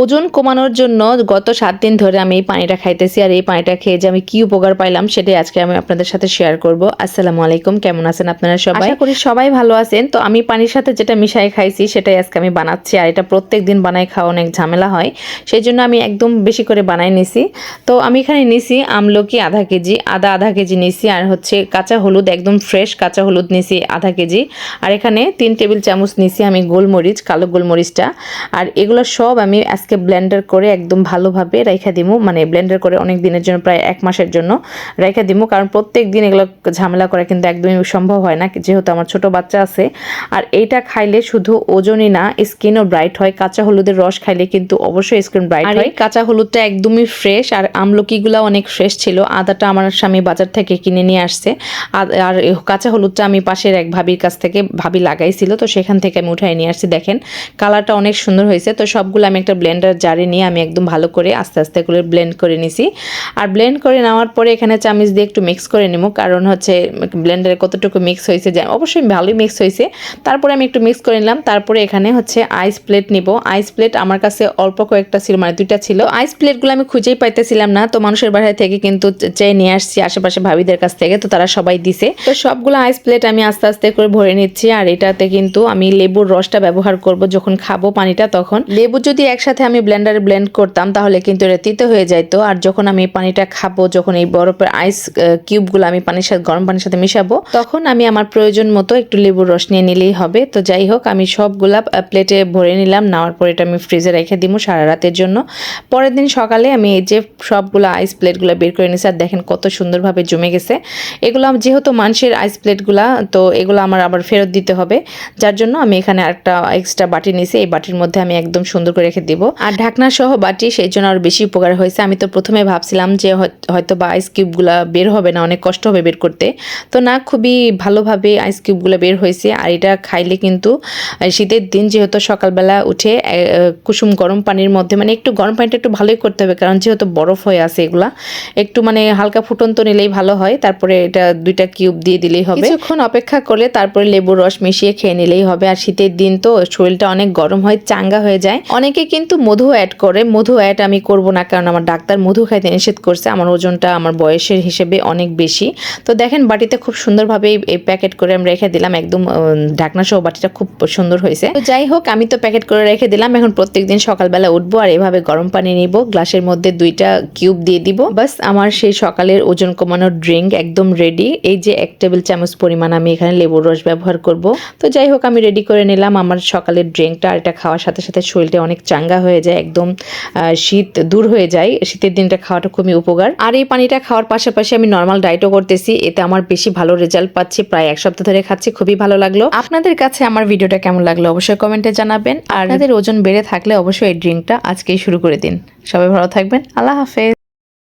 ওজন কমানোর জন্য গত সাত দিন ধরে আমি এই পানিটা খাইতেছি আর এই পানিটা খেয়ে যে আমি কি উপকার পাইলাম সেটাই আজকে আমি আপনাদের সাথে শেয়ার করব। আসসালামু আলাইকুম, কেমন আছেন আপনারা সবাই? আশা করি সবাই ভালো আছেন। তো আমি পানির সাথে যেটা মিশাই খাইছি সেটাই আজকে আমি বানাচ্ছি আর এটা প্রত্যেক দিন বানাই খাওয়া অনেক ঝামেলা হয়। সেই জন্য আমি একদম বেশি করে বানাই নিছি। তো আমি এখানে নিছি আমলকি আধা কেজি, আদা আধা কেজি নিছি আর হচ্ছে কাঁচা হলুদ, একদম ফ্রেশ কাঁচা হলুদ নিছি আধা কেজি। আর এখানে তিন টেবিল চামচ নিছি আমি গোলমরিচ, কালো গোলমরিচটা। আর এগুলো সব আমি আজকে ব্লেন্ডার করে একদম ভালোভাবে রাইখা দিমু। মানে ব্লেন্ডার করে অনেক দিনের জন্য প্রায় এক মাসের জন্য রাইখা দিমু। কারণ প্রত্যেক দিন এগুলো ঝামেলা করা কিন্তু একদমই সম্ভব হয় না যেহেতু আমার ছোট বাচ্চা আছে। আর এইটা খাইলে শুধু ওজনই না স্কিনও ব্রাইট হয়। কাঁচা হলুদের রস খাইলে কিন্তু অবশ্যই স্কিন ব্রাইট হয়। কাঁচা হলুদটা একদমই ফ্রেশ আর আমলকিগুলো অনেক ফ্রেশ ছিল। আদাটা আমার স্বামী বাজার থেকে কিনে নিয়ে আসছে। আর- আর কাঁচা হলুদটা আমি পাশের এক ভাবির কাছ থেকে ভাবি লাগাইছিল তো সেখান থেকে আমি উঠাই নিয়ে আসছি। দেখেন কালারটা অনেক সুন্দর হয়েছে। তো সবগুলো আমি একটা ব্লেন্ডার জারে নিয়ে আমি একদম ভালো করে আস্তে আস্তে করে ব্লেন্ড করে নিছি। আর ব্লেন্ড করে নেওয়ার পরে এখানে চামিচ দিয়ে একটু মিক্স করে নেব, কারণ হচ্ছে ব্লেন্ডারে কতটুকু মিক্স হয়েছে অবশ্যই ভালোই মিক্স হয়েছে। তারপরে আমি একটু মিক্স করে নিলাম, তারপরে এখানে হচ্ছে আইস প্লেট নিব। আইস প্লেট আমার কাছে অল্প কয়েকটা ছিল মানে দুইটা ছিল। আইস প্লেটগুলো আমি খুঁজেই পাইতেছিলাম না, তো মানুষের বাসায় থেকে কিন্তু চেয়ে নিয়ে আসছি আশেপাশে ভাবিদের কাছ থেকে, তো তারা সবাই দিছে। তো সবগুলো আইস প্লেট আমি আস্তে আস্তে করে ভরে নিচ্ছি, আর এটাতে কিন্তু আমি লেবুর রসটা ব্যবহার করব যখন খাব পানিটা তখন। লেবু যদি একসাথে আমি ব্লেন্ডারে ব্লেন্ড করতাম, তাহলে কিন্তু এটা তিতে হয়ে যাইতো। আর যখন আমি পানিটা খাব, যখন এই বরফের আইস কিউবগুলো আমি পানির সাথে, গরম পানির সাথে মিশাবো, তখন আমি আমার প্রয়োজন মতো একটু লেবুর রস নিয়ে নিলেই হবে। তো যাই হোক, আমি সবগুলা প্লেটে ভরে নিলাম, নেওয়ার পর এটা আমি ফ্রিজে রেখে দিব সারা রাতের জন্য। পরের দিন সকালে আমি এই যে সবগুলো আইস প্লেটগুলো বের করে নিয়েছি আর দেখেন কত সুন্দরভাবে জমে গেছে। এগুলো যেহেতু মানুষের আইস প্লেটগুলা তো এগুলো আমার আবার ফেরত দিতে হবে। যার জন্য আমি এখানে একটা এক্সট্রা বাটি নিয়েছি এই বাটির মধ্যে আমি একদম সুন্দর করে রেখে দিব। আর ঢাকনা সহ বাটি, সেই জন্য আরও বেশি উপকার হয়েছে। আমি তো প্রথমে ভাবছিলাম যে হয়- হয়তো বা আইস কিউবগুলো বের হবে না, অনেক কষ্ট হবে বের করতে। তো না, খুবই ভালোভাবে আইস কিউবগুলো বের হয়েছে। আর এটা খাইলে কিন্তু শীতের দিন যেহেতু সকালবেলা উঠে কুসুম গরম পানির মধ্যে মানে একটু গরম পানিটা একটু ভালোই করতে হবে, কারণ যেহেতু বরফ হয়ে আছে এগুলা, একটু মানে হালকা ফুটন্ত নিলেই ভালো হয়। তারপরে এটা দুইটা কিউব দিয়ে দিলেই হবে। কিছুক্ষণ অপেক্ষা করলে তারপরে লেবুর রস মিশিয়ে খেয়ে নিলেই হবে। আর শীতের দিন তো শরীরটা অনেক গরম হয়, চাঙ্গা হয়ে যায়। অনেকে কিন্তু মধু অ্যাড করে, মধু অ্যাড আমি করব না কারণ আমার ডাক্তার মধু খাইতে নিষেধ করছে, আমার ওজনটা আমার বয়সের হিসেবে অনেক বেশি। তো দেখেন বাটিতে খুব সুন্দরভাবে এই- প্যাকেট করে আমি রেখে দিলাম, একদম ঢাকনা সহ বাটিটা খুব সুন্দর হয়েছে। তো যাই হোক, আমি তো প্যাকেট করে রেখে দিলাম, এখন প্রত্যেকদিন সকালবেলা উঠবো আর এভাবে গরম পানি নিব, গ্লাসের মধ্যে দুইটা কিউব দিয়ে দিব। বাস, আমার সেই সকালের ওজন কমানোর ড্রিঙ্ক একদম রেডি এই যে এক টেবিল চামচ পরিমাণ আমি এখানে লেবুর রস ব্যবহার করব। তো যাই হোক, আমি রেডি করে নিলাম, আমার সকালের ড্রিঙ্কটা আর এটা খাওয়ার সাথে সাথে শরীরটা অনেক চাঙ্গা হয়ে যায় একদম শীত দূর হয়ে যায়। শীতের দিনটা খাওয়াটা খুবই উপকার। আর এই পানিটা খাওয়ার পাশাপাশি আমি নর্মাল ডায়েটও করতেছি এতে আমার বেশি ভালো রেজাল্ট পাচ্ছি। প্রায় এক সপ্তাহ ধরে খাচ্ছি খুবই ভালো লাগল। আপনাদের কাছে আমার ভিডিওটা কেমন লাগল অবশ্যই কমেন্টে জানাবেন। আর আপনাদের ওজন বেড়ে থাকলে অবশ্যই এই ড্রিঙ্কটা আজকেই শুরু করে দিন। সবাই ভালো থাকবেন। আল্লাহ হাফেজ।